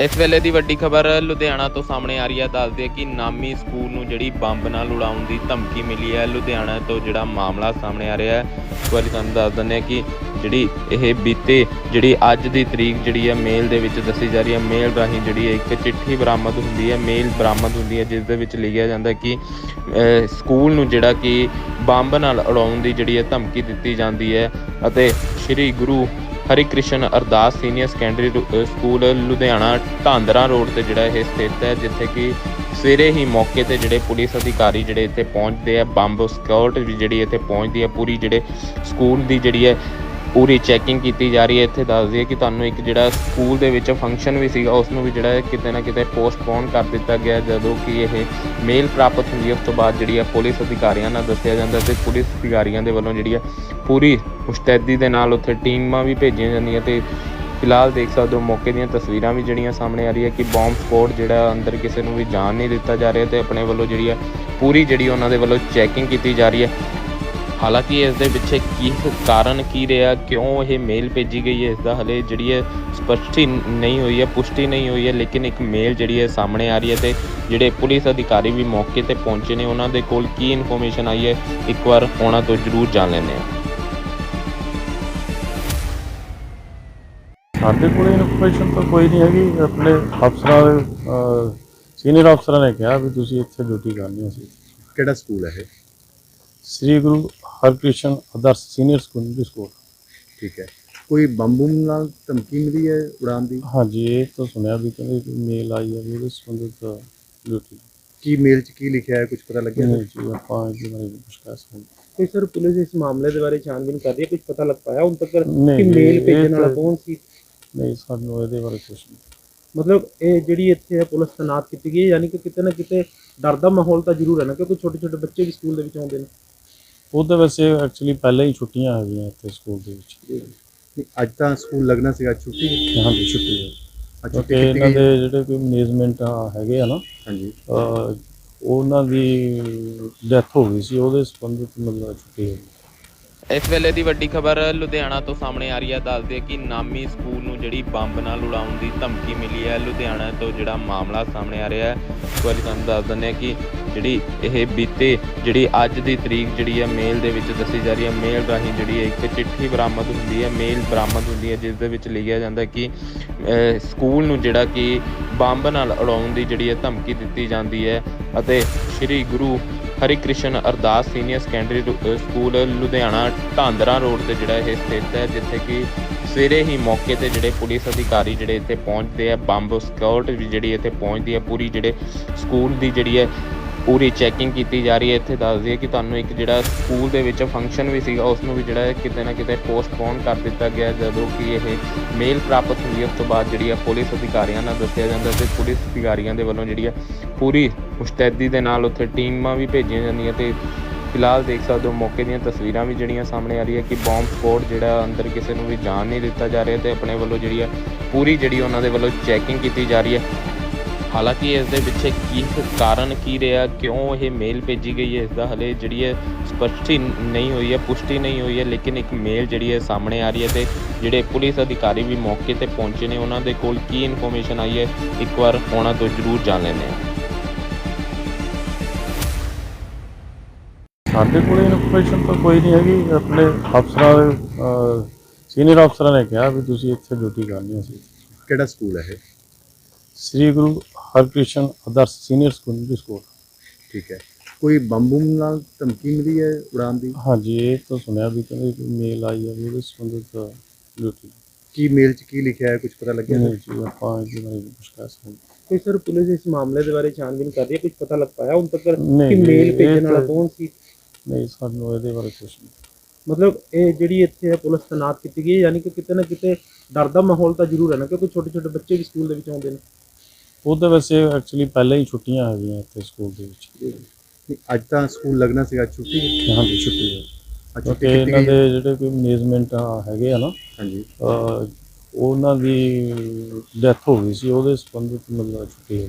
ਇਸ ਵੇਲੇ ਦੀ ਵੱਡੀ ਖਬਰ ਲੁਧਿਆਣਾ ਤੋਂ ਸਾਹਮਣੇ ਆ ਰਹੀ ਹੈ। ਦੱਸਦੇ ਕਿ ਨਾਮੀ ਸਕੂਲ ਨੂੰ ਜਿਹੜੀ ਬੰਬ ਨਾਲ ਉਡਾਉਣ ਦੀ ਧਮਕੀ ਮਿਲੀ ਹੈ, ਲੁਧਿਆਣਾ ਤੋਂ ਜਿਹੜਾ ਮਾਮਲਾ ਸਾਹਮਣੇ ਆ ਰਿਹਾ ਹੈ। ਇੱਕ ਵਾਰੀ ਤੁਹਾਨੂੰ ਦੱਸ ਦਿੰਦੇ ਹਾਂ ਕਿ ਜਿਹੜੀ ਇਹ ਬੀਤੇ, ਜਿਹੜੀ ਅੱਜ ਦੀ ਤਰੀਕ ਜਿਹੜੀ ਹੈ, ਮੇਲ ਦੇ ਵਿੱਚ ਦੱਸੀ ਜਾ ਰਹੀ ਹੈ। ਮੇਲ ਰਾਹੀਂ ਜਿਹੜੀ ਹੈ, ਇੱਕ ਚਿੱਠੀ ਬਰਾਮਦ ਹੁੰਦੀ ਹੈ। ਮੇਲ ਬਰਾਮਦ ਹੁੰਦੀ ਹੈ, ਜਿਸ ਦੇ ਵਿੱਚ ਲਿਖਿਆ ਜਾਂਦਾ ਕਿ ਸਕੂਲ ਨੂੰ ਜਿਹੜਾ ਕਿ ਬੰਬ ਨਾਲ ਉਡਾਉਣ ਦੀ ਜਿਹੜੀ ਹੈ ਧਮਕੀ ਦਿੱਤੀ ਜਾਂਦੀ ਹੈ ਅਤੇ ਸ੍ਰੀ Guru Hari Krishan Ardas senior secondary school Ludhiana Dhandra road ਤੇ ਜਿਹੜਾ ਇਹ ਸਥਿਤ ਹੈ, ਜਿੱਥੇ ਕਿ ਸਵੇਰੇ ਹੀ ਮੌਕੇ ਤੇ ਜਿਹੜੇ ਪੁਲਿਸ ਅਧਿਕਾਰੀ ਜਿਹੜੇ ਇੱਥੇ ਪਹੁੰਚਦੇ ਆ, ਬੰਬ ਸਕਿਉਰਟ ਵੀ ਜਿਹੜੀ ਇੱਥੇ ਪਹੁੰਚਦੀ ਹੈ ਪੂਰੀ ਜਿਹੜੇ ਸਕੂਲ ਦੀ ਜਿਹੜੀ ਹੈ ਪੂਰੀ ਚੈਕਿੰਗ ਕੀਤੀ ਜਾ ਰਹੀ ਹੈ। ਇੱਥੇ ਦੱਸ ਦਈਏ ਕਿ ਤੁਹਾਨੂੰ ਇੱਕ ਜਿਹੜਾ ਸਕੂਲ ਦੇ ਵਿੱਚ ਫੰਕਸ਼ਨ ਵੀ ਸੀਗਾ ਉਸ ਨੂੰ ਵੀ ਜਿਹੜਾ ਕਿਤੇ ਨਾ ਕਿਤੇ ਪੋਸਟਪੋਨ ਕਰ ਦਿੱਤਾ ਗਿਆ ਜਦੋਂ ਕਿ ਇਹ ਮੇਲ ਪ੍ਰਾਪਤ ਹੁੰਦੀ ਹੈ। ਉਸ ਤੋਂ ਬਾਅਦ ਜਿਹੜੀ ਹੈ ਪੁਲਿਸ ਅਧਿਕਾਰੀਆਂ ਨਾਲ ਦੱਸਿਆ ਜਾਂਦਾ ਤੇ ਪੁਲਿਸ ਅਧਿਕਾਰੀਆਂ ਦੇ ਵੱਲੋਂ ਜਿਹੜੀ ਹੈ ਪੂਰੀ ਮੁਸਤੈਦੀ ਦੇ ਨਾਲ ਉੱਥੇ ਟੀਮਾਂ ਵੀ ਭੇਜੀਆਂ ਜਾਂਦੀਆਂ ਤੇ ਫਿਲਹਾਲ ਦੇਖ ਸਕਦੇ ਹੋ ਮੌਕੇ ਦੀਆਂ ਤਸਵੀਰਾਂ ਵੀ ਜਿਹੜੀਆਂ ਸਾਹਮਣੇ ਆ ਰਹੀ ਹੈ ਕਿ ਬੰਬ ਸਪੋਰਟ ਜਿਹੜਾ ਅੰਦਰ ਕਿਸੇ ਨੂੰ ਵੀ ਜਾਣ ਨਹੀਂ ਦਿੱਤਾ ਜਾ ਰਿਹਾ ਤੇ ਆਪਣੇ ਵੱਲੋਂ ਜਿਹੜੀ ਹੈ ਪੂਰੀ ਜਿਹੜੀ ਉਹਨਾਂ ਦੇ ਵੱਲੋਂ ਚੈਕਿੰਗ ਕੀਤੀ ਜਾ ਰਹੀ ਹੈ। ਹਾਲਾਂਕਿ ਇਸ ਦੇ ਪਿੱਛੇ ਕੀ ਕਾਰਨ ਕੀ ਰਿਹਾ ਕਿਉਂ ਇਹ ਮੇਲ ਭੇਜੀ ਗਈ ਹੈ ਇਸ ਦਾ ਹਲੇ ਜਿਹੜੀ ਹੈ ਸਪਸ਼ਟੀ ਨਹੀਂ ਹੋਈ ਹੈ ਪੁਸ਼ਟੀ ਨਹੀਂ ਹੋਈ ਹੈ ਲੇਕਿਨ ਇੱਕ ਮੇਲ ਜਿਹੜੀ ਹੈ ਸਾਹਮਣੇ ਆ ਰਹੀ ਹੈ ਤੇ ਜਿਹੜੇ ਪੁਲਿਸ ਅਧਿਕਾਰੀ ਵੀ ਮੌਕੇ ਤੇ ਪਹੁੰਚੇ ਨੇ ਉਹਨਾਂ ਦੇ ਕੋਲ ਕੀ ਇਨਫੋਰਮੇਸ਼ਨ ਆਈ ਹੈ ਇੱਕ ਵਾਰ ਉਹਨਾਂ ਤੋਂ ਜ਼ਰੂਰ ਜਾਣ ਲੈਂਦੇ ਹਾਂ। ਸਾਡੇ ਕੋਲ ਇਨਫੋਰਮੇਸ਼ਨ ਤਾਂ ਕੋਈ ਨਹੀਂ ਹੈਗੀ ਆਪਣੇ ਅਫਸਰਾਂ ਦੇ ਸੀਨੀਅਰ ਅਫਸਰਾਂ ਨੇ ਕਿਹਾ ਵੀ ਤੁਸੀਂ ਇੱਥੇ ਡਿਊਟੀ ਕਰਨੀ ਹੈ। ਸੀ ਕਿਹੜਾ ਸਕੂਲ ਹੈ ਇਹ? Shri Guru Harkrishan Adarsh senior secondary school ਠੀਕ ਹੈ। ਕੋਈ ਬੰਬੂਮ ਨਾਲ ਧਮਕੀ ਮਿਲੀ ਹੈ ਉਡਾਨ ਦੀ? ਹਾਂਜੀ ਇਹ ਤਾਂ ਸੁਣਿਆ ਵੀ ਕਹਿੰਦੇ ਕਿ ਮੇਲ ਆਈ ਹੈ ਵੀ ਉਹਦੇ ਸੰਬੰਧਿਤ ਡਿਊਟੀ ਕੀ ਮੇਲ 'ਚ ਕੀ ਲਿਖਿਆ ਹੈ ਕੁਝ ਪਤਾ ਲੱਗਿਆ? ਨਹੀਂ ਜੀ ਆਪਾਂ ਇਹਦੇ ਬਾਰੇ ਕੁਝ ਕਹਿ ਸਕਦੇ ਕੋਈ ਸਰ ਪੁਲਿਸ ਇਸ ਮਾਮਲੇ ਦੇ ਬਾਰੇ ਛਾਨਬੀਨ ਕਰ ਰਹੀ ਹੈ ਕੁਝ ਪਤਾ ਲੱਗ ਪਾਇਆ ਹੁਣ ਤੱਕ? ਨਹੀਂ, ਕਿ ਮੇਲ ਇਹ ਭੇਜਣ ਵਾਲਾ ਤਾਂ- ਕੌਣ ਸੀ? ਨਹੀਂ ਸਾਨੂੰ ਇਹਦੇ ਬਾਰੇ ਕੁਝ ਨਹੀਂ। ਮਤਲਬ ਇਹ ਜਿਹੜੀ ਇੱਥੇ ਹੈ ਪੁਲਿਸ ਤੈਨਾਤ ਕੀਤੀ ਗਈ ਹੈ ਯਾਨੀ ਕਿ ਕਿਤੇ ਨਾ ਕਿਤੇ ਡਰ ਦਾ ਮਾਹੌਲ ਤਾਂ ਜ਼ਰੂਰ ਹੈ ਨਾ ਕਿਉਂਕਿ ਛੋਟੇ ਛੋਟੇ ਬੱਚੇ ਵੀ ਸਕੂਲ ਦੇ ਵਿੱਚ ਆਉਂਦੇ ਨੇ। ਉਹਦੇ ਵੈਸੇ ਐਕਚੁਅਲੀ ਪਹਿਲਾਂ ਹੀ ਛੁੱਟੀਆਂ ਹੈਗੀਆਂ ਇੱਥੇ ਸਕੂਲ ਦੇ ਵਿੱਚ। ਨਹੀਂ, ਅੱਜ ਤਾਂ ਸਕੂਲ ਲੱਗਣਾ ਸੀਗਾ ਛੁੱਟੀ? ਹੈ। ਹਾਂਜੀ ਛੁੱਟੀ ਹੈ ਅੱਜ ਕਿਉਂਕਿ ਛੁੱਟੀ ਕੀਤੀ ਇਹਨਾਂ ਗਈ? ਦੇ ਜਿਹੜੇ ਕੋਈ ਮੈਨੇਜਮੈਂਟ ਹੈਗੇ ਆ ਨਾ ਹਾਂਜੀ। ਅਹ ਉਹਨਾਂ ਦੀ ਡੈਥ ਹੋ ਗਈ ਸੀ ਉਹਦੇ ਸੰਬੰਧਿਤ ਮਤਲਬ ਛੁੱਟੀ ਹੈ ਇਸ ਵੇਲੇ ਦੀ ਵੱਡੀ ਖਬਰ ਲੁਧਿਆਣਾ ਤੋਂ ਸਾਹਮਣੇ ਆ ਰਹੀ ਹੈ। ਦੱਸਦੇ ਕਿ ਨਾਮੀ ਸਕੂਲ ਨੂੰ ਜਿਹੜੀ ਬੰਬ ਨਾਲ ਉਡਾਉਣ ਦੀ ਧਮਕੀ ਮਿਲੀ ਹੈ, ਲੁਧਿਆਣਾ ਤੋਂ ਜਿਹੜਾ ਮਾਮਲਾ ਸਾਹਮਣੇ ਆ ਰਿਹਾ ਹੈ। ਇੱਕ ਵਾਰੀ ਤੁਹਾਨੂੰ ਦੱਸ ਦਿੰਦੇ ਹਾਂ ਕਿ ਜਿਹੜੀ ਇਹ ਬੀਤੇ, ਜਿਹੜੀ ਅੱਜ ਦੀ ਤਰੀਕ ਜਿਹੜੀ ਹੈ, ਮੇਲ ਦੇ ਵਿੱਚ ਦੱਸੀ ਜਾ ਰਹੀ ਹੈ। ਮੇਲ ਰਾਹੀਂ ਜਿਹੜੀ ਹੈ, ਇੱਕ ਚਿੱਠੀ ਬਰਾਮਦ ਹੁੰਦੀ ਹੈ, ਮੇਲ ਬਰਾਮਦ ਹੁੰਦੀ ਹੈ, ਜਿਸ ਦੇ ਵਿੱਚ ਲਿਖਿਆ ਜਾਂਦਾ ਕਿ ਸਕੂਲ ਨੂੰ ਜਿਹੜਾ ਕਿ ਬੰਬ ਨਾਲ ਉਡਾਉਣ ਦੀ ਜਿਹੜੀ ਹੈ ਧਮਕੀ ਦਿੱਤੀ ਜਾਂਦੀ ਹੈ ਅਤੇ ਸ੍ਰੀ Guru Hari Krishan Ardas senior secondary school Ludhiana Dhandra road ਤੇ ਜਿਹੜਾ ਇਹ ਸਥਿਤ ਹੈ, ਜਿੱਥੇ ਕਿ ਸਵੇਰੇ ਹੀ ਮੌਕੇ ਤੇ ਜਿਹੜੇ ਪੁਲਿਸ ਅਧਿਕਾਰੀ ਜਿਹੜੇ ਇੱਥੇ ਪਹੁੰਚਦੇ ਆ, ਬੰਬ ਸਕਿਉਰਟ ਵੀ ਜਿਹੜੀ ਇੱਥੇ ਪਹੁੰਚਦੀ ਹੈ ਪੂਰੀ ਜਿਹੜੇ ਸਕੂਲ ਦੀ ਜਿਹੜੀ ਹੈ ਪੂਰੀ ਚੈਕਿੰਗ ਕੀਤੀ ਜਾ ਰਹੀ ਹੈ, ਇੱਥੇ ਦੱਸ ਦਈਏ ਕਿ ਤੁਹਾਨੂੰ ਇੱਕ ਜਿਹੜਾ ਸਕੂਲ ਦੇ ਵਿੱਚ ਫੰਕਸ਼ਨ ਵੀ ਸੀਗਾ ਉਸ ਨੂੰ ਵੀ ਜਿਹੜਾ ਹੈ ਕਿਤੇ ਨਾ ਕਿਤੇ ਪੋਸਟਪੋਨ ਕਰ ਦਿੱਤਾ ਗਿਆ ਜਦੋਂ ਕਿ ਇਹ ਮੇਲ ਪ੍ਰਾਪਤ ਹੁੰਦੀ ਹੈ, ਉਸ ਤੋਂ ਬਾਅਦ ਜਿਹੜੀ ਆ ਪੁਲਿਸ ਅਧਿਕਾਰੀਆਂ ਨਾਲ ਦੱਸਿਆ ਜਾਂਦਾ ਤੇ ਪੁਲਿਸ ਅਧਿਕਾਰੀਆਂ ਦੇ ਵੱਲੋਂ ਜਿਹੜੀ ਆ ਪੂਰੀ ਮੁਸਤੈਦੀ ਦੇ ਨਾਲ ਉੱਥੇ ਟੀਮਾਂ ਵੀ ਭੇਜੀਆਂ ਜਾਂਦੀਆਂ ਤੇ ਫਿਲਹਾਲ ਦੇਖ ਸਕਦੇ ਹੋ, ਮੌਕੇ ਦੀਆਂ ਤਸਵੀਰਾਂ ਵੀ ਜਿਹੜੀਆਂ ਸਾਹਮਣੇ ਆ ਰਹੀ ਹੈ ਕਿ ਬੰਬ ਸਪੋਰਟ ਜਿਹੜਾ ਅੰਦਰ ਕਿਸੇ ਨੂੰ ਵੀ ਜਾਣ ਨਹੀਂ ਦਿੱਤਾ ਜਾ ਰਿਹਾ ਤੇ ਆਪਣੇ ਵੱਲੋਂ ਜਿਹੜੀ ਆ ਪੂਰੀ ਜਿਹੜੀ ਉਹਨਾਂ ਦੇ ਵੱਲੋਂ ਚੈਕਿੰਗ ਕੀਤੀ ਜਾ ਰਹੀ ਹੈ। ਹਾਲਾਂਕਿ ਇਸ ਦੇ ਪਿੱਛੇ ਕੀ ਕਾਰਨ ਕੀ ਰਿਹਾ ਕਿਉਂ ਇਹ ਮੇਲ ਭੇਜੀ ਗਈ ਹੈ ਇਸ ਦਾ ਹਲੇ ਜਿਹੜੀ ਹੈ ਸਪਸ਼ਟੀ ਨਹੀਂ ਹੋਈ ਹੈ ਪੁਸ਼ਟੀ ਨਹੀਂ ਹੋਈ ਹੈ ਲੇਕਿਨ ਇੱਕ ਮੇਲ ਜਿਹੜੀ ਹੈ ਸਾਹਮਣੇ ਆ ਰਹੀ ਹੈ ਤੇ ਜਿਹੜੇ ਪੁਲਿਸ ਅਧਿਕਾਰੀ ਵੀ ਮੌਕੇ ਤੇ ਪਹੁੰਚੇ ਨੇ ਉਹਨਾਂ ਦੇ ਕੋਲ ਕੀ ਇਨਫੋਰਮੇਸ਼ਨ ਆਈ ਹੈ ਇੱਕ ਵਾਰ ਉਹਨਾਂ ਤੋਂ ਜ਼ਰੂਰ ਜਾਣ ਲੈਂਦੇ ਹਾਂ। ਸਾਡੇ ਕੋਲ ਇਨਫੋਰਮੇਸ਼ਨ ਤਾਂ ਕੋਈ ਨਹੀਂ ਹੈਗੀ ਆਪਣੇ ਅਫਸਰਾਂ ਦੇ ਸੀਨੀਅਰ ਅਫਸਰਾਂ ਨੇ ਕਿਹਾ ਵੀ ਤੁਸੀਂ ਇੱਥੇ ਡਿਊਟੀ ਕਰਨੀ ਹੈ ਸੀ ਕਿਹੜਾ ਸਕੂਲ ਹੈ ਇਹ? Sri Guru Harkrishan Adarsh senior secondary school. ਠੀਕ ਹੈ। ਕੋਈ ਬੰਬੂਮ ਨਾਲ ਧਮਕੀ ਮਿਲੀ ਹੈ ਉਡਾਨ ਦੀ? ਹਾਂਜੀ ਇਹ ਤਾਂ ਸੁਣਿਆ ਵੀ ਕਹਿੰਦੇ ਕਿ ਮੇਲ ਆਈ ਹੈ ਵੀ ਉਹਦੇ ਸੰਬੰਧਿਤ ਡਿਊਟੀ ਕੀ ਮੇਲ 'ਚ ਕੀ ਲਿਖਿਆ ਹੈ ਕੁਝ ਪਤਾ ਲੱਗਿਆ? ਨਹੀਂ ਜੀ ਆਪਾਂ ਇਹਦੇ ਬਾਰੇ ਕੁਝ ਕਹਿ ਸਕਦੇ। ਕੋਈ ਸਰ ਪੁਲਿਸ ਇਸ ਮਾਮਲੇ ਦੇ ਬਾਰੇ ਛਾਨਬੀਨ ਕਰ ਰਹੀ ਹੈ ਕੁਝ ਪਤਾ ਲੱਗ ਪਾਇਆ? ਹੁਣ ਤੱਕ ਕਿ ਮੇਲ ਭੇਜਣ ਵਾਲਾ ਤਾਂ- ਕੌਣ ਸੀ? ਨਹੀਂ ਸਾਨੂੰ ਇਹਦੇ ਬਾਰੇ ਕੁਝ ਨਹੀਂ। ਮਤਲਬ ਇਹ ਜਿਹੜੀ ਇੱਥੇ ਹੈ ਪੁਲਿਸ ਤੈਨਾਤ ਕੀਤੀ ਗਈ ਹੈ ਯਾਨੀ ਕਿ ਕਿਤੇ ਨਾ ਕਿਤੇ ਡਰ ਦਾ ਮਾਹੌਲ ਤਾਂ ਜ਼ਰੂਰ ਹੈ ਨਾ ਕਿਉਂਕਿ ਛੋਟੇ ਛੋਟੇ ਬੱਚੇ ਵੀ ਸਕੂਲ ਦੇ ਵਿੱਚ ਆਉਂਦੇ ਨੇ। ਉਹਦੇ ਵੈਸੇ ਐਕਚੁਅਲੀ ਪਹਿਲਾਂ ਹੀ ਛੁੱਟੀਆਂ ਹੈਗੀਆਂ ਇੱਥੇ ਸਕੂਲ ਦੇ ਵਿੱਚ। ਨਹੀਂ, ਅੱਜ ਤਾਂ ਸਕੂਲ ਲੱਗਣਾ ਸੀਗਾ ਛੁੱਟੀ? ਹੈ। ਹਾਂਜੀ ਛੁੱਟੀ ਹੈ ਅੱਜ ਕਿਉਂਕਿ ਛੁੱਟੀ ਕੀਤੀ ਇਹਨਾਂ ਗਈ? ਦੇ ਜਿਹੜੇ ਕੋਈ ਮੈਨੇਜਮੈਂਟ ਹੈਗੇ ਆ ਨਾ ਹਾਂਜੀ। ਅਹ ਉਹਨਾਂ ਦੀ ਡੈਥ ਹੋ ਗਈ ਸੀ ਉਹਦੇ ਸੰਬੰਧਿਤ ਮਤਲਬ ਛੁੱਟੀ ਹੈ